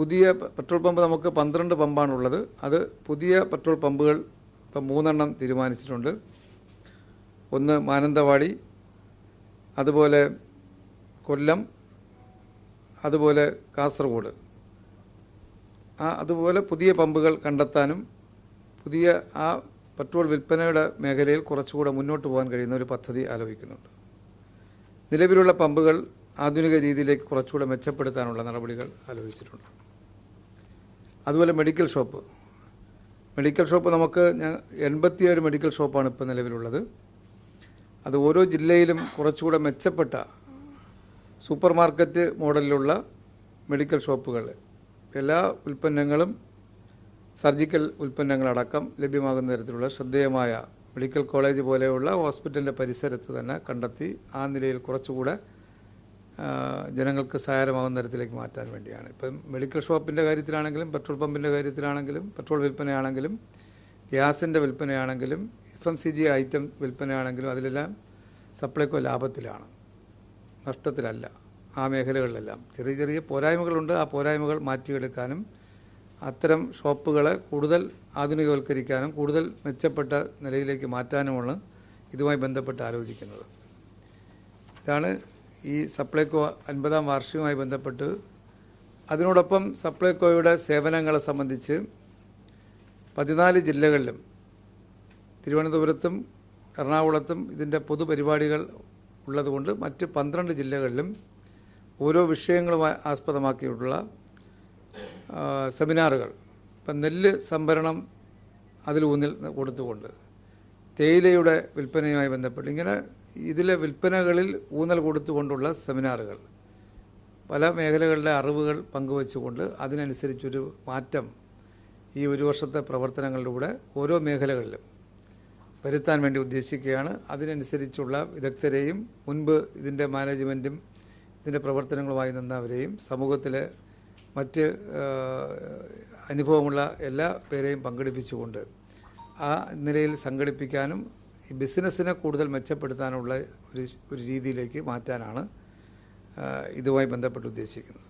പുതിയ petrol pump നമുക്ക് പന്ത്രണ്ട് പമ്പാണുള്ളത്. അത് പുതിയ പെട്രോൾ പമ്പുകൾ ഇപ്പം മൂന്നെണ്ണം തീരുമാനിച്ചിട്ടുണ്ട്. ഒന്ന് മാനന്തവാടി അതുപോലെ കൊല്ലം അതുപോലെ കാസർഗോഡ്. ആ അതുപോലെ പുതിയ പമ്പുകൾ കണ്ടെത്താനും പുതിയ ആ പെട്രോൾ വിൽപ്പനയുടെ മേഖലയിൽ കുറച്ചുകൂടെ മുന്നോട്ട് പോകാൻ കഴിയുന്ന ഒരു പദ്ധതി ആലോചിക്കുന്നുണ്ട്. നിലവിലുള്ള പമ്പുകൾ ആധുനിക രീതിയിലേക്ക് കുറച്ചുകൂടെ മെച്ചപ്പെടുത്താനുള്ള നടപടികൾ ആലോചിച്ചിട്ടുണ്ട്. അതുപോലെ മെഡിക്കൽ ഷോപ്പ് മെഡിക്കൽ ഷോപ്പ് നമുക്ക് എൺപത്തിയേഴ് മെഡിക്കൽ ഷോപ്പാണ് ഇപ്പോൾ നിലവിലുള്ളത്. അത് ഓരോ ജില്ലയിലും കുറച്ചുകൂടെ മെച്ചപ്പെട്ട സൂപ്പർ മാർക്കറ്റ് മോഡലിലുള്ള മെഡിക്കൽ ഷോപ്പുകൾ എല്ലാ ഉൽപ്പന്നങ്ങളും സർജിക്കൽ ഉൽപ്പന്നങ്ങളടക്കം ലഭ്യമാകുന്ന തരത്തിലുള്ള ശ്രദ്ധേയമായ മെഡിക്കൽ കോളേജ് പോലെയുള്ള ഹോസ്പിറ്റലിന്റെ പരിസരത്ത് തന്നെ കണ്ടെത്തി ആ നിലയിൽ കുറച്ചുകൂടെ ജനങ്ങൾക്ക് സഹായമാകുന്ന തരത്തിലേക്ക് മാറ്റാൻ വേണ്ടിയാണ്. ഇപ്പം മെഡിക്കൽ ഷോപ്പിന്റെ കാര്യത്തിലാണെങ്കിലും പെട്രോൾ പമ്പിന്റെ കാര്യത്തിലാണെങ്കിലും പെട്രോൾ വിൽപ്പനയാണെങ്കിലും ഗ്യാസിന്റെ വിൽപ്പനയാണെങ്കിലും F M C G item വിൽപ്പനയാണെങ്കിലും അതിലെല്ലാം സപ്ലൈക്കോ ലാഭത്തിലാണ്. നഷ്ടത്തിലല്ല. ആ മേഖലകളിലെല്ലാം. ചെറിയ ചെറിയ പോരായ്മകളുണ്ട്. ആ പോരായ്മകൾ മാറ്റിയെടുക്കാനും അത്തരം ഷോപ്പുകളെ കൂടുതൽ ആധുനികവൽക്കരിക്കാനും കൂടുതൽ മെച്ചപ്പെട്ട നിലയിലേക്ക് മാറ്റാനുമാണ് ഇതുമായി ബന്ധപ്പെട്ട് ആലോചിക്കുന്നത്. ഇതാണ് ഈ സപ്ലൈകോ അൻപതാം വാർഷികവുമായി ബന്ധപ്പെട്ട് അതിനോടൊപ്പം സപ്ലൈകോയുടെ സേവനങ്ങളെ സംബന്ധിച്ച് പതിനാല് ജില്ലകളിലും തിരുവനന്തപുരത്തും എറണാകുളത്തും ഇതിന്റെ പൊതുപരിപാടികൾ ഉള്ളതുകൊണ്ട് മറ്റ് പന്ത്രണ്ട് ജില്ലകളിലും ഓരോ വിഷയങ്ങളുമായി ആസ്പദമാക്കിയിട്ടുള്ള സെമിനാറുകൾ. ഇപ്പം നെല്ല് സംഭരണം അതിൽ ഊന്നിൽ കൊടുത്തുകൊണ്ട് തേയിലയുടെ വിൽപ്പനയുമായി ബന്ധപ്പെട്ട് ഇങ്ങനെ ഇതിലെ വിൽപ്പനകളിൽ ഊന്നൽ കൊടുത്തുകൊണ്ടുള്ള സെമിനാറുകൾ. പല മേഖലകളിലെ അറിവുകൾ പങ്കുവച്ചുകൊണ്ട് അതിനനുസരിച്ചൊരു മാറ്റം ഈ ഒരു വർഷത്തെ പ്രവർത്തനങ്ങളിലൂടെ ഓരോ മേഖലകളിലും വരുത്താൻ വേണ്ടി ഉദ്ദേശിക്കുകയാണ്. അതിനനുസരിച്ചുള്ള വിദഗ്ധരെയും മുൻപ് ഇതിന്റെ മാനേജ്മെന്റും ഇതിന്റെ പ്രവർത്തനങ്ങളുമായി നിന്നവരെയും സമൂഹത്തിലെ മറ്റ് അനുഭവമുള്ള എല്ലാ പേരെയും പങ്കെടുപ്പിച്ചുകൊണ്ട് ആ നിലയിൽ സംഘടിപ്പിക്കാനും ബിസിനസ്സിനെ കൂടുതൽ മെച്ചപ്പെടുത്താനുള്ള ഒരു ഒരു രീതിയിലേക്ക് മാറ്റാനാണ് ഇതുമായി ബന്ധപ്പെട്ട് ഉദ്ദേശിക്കുന്നത്.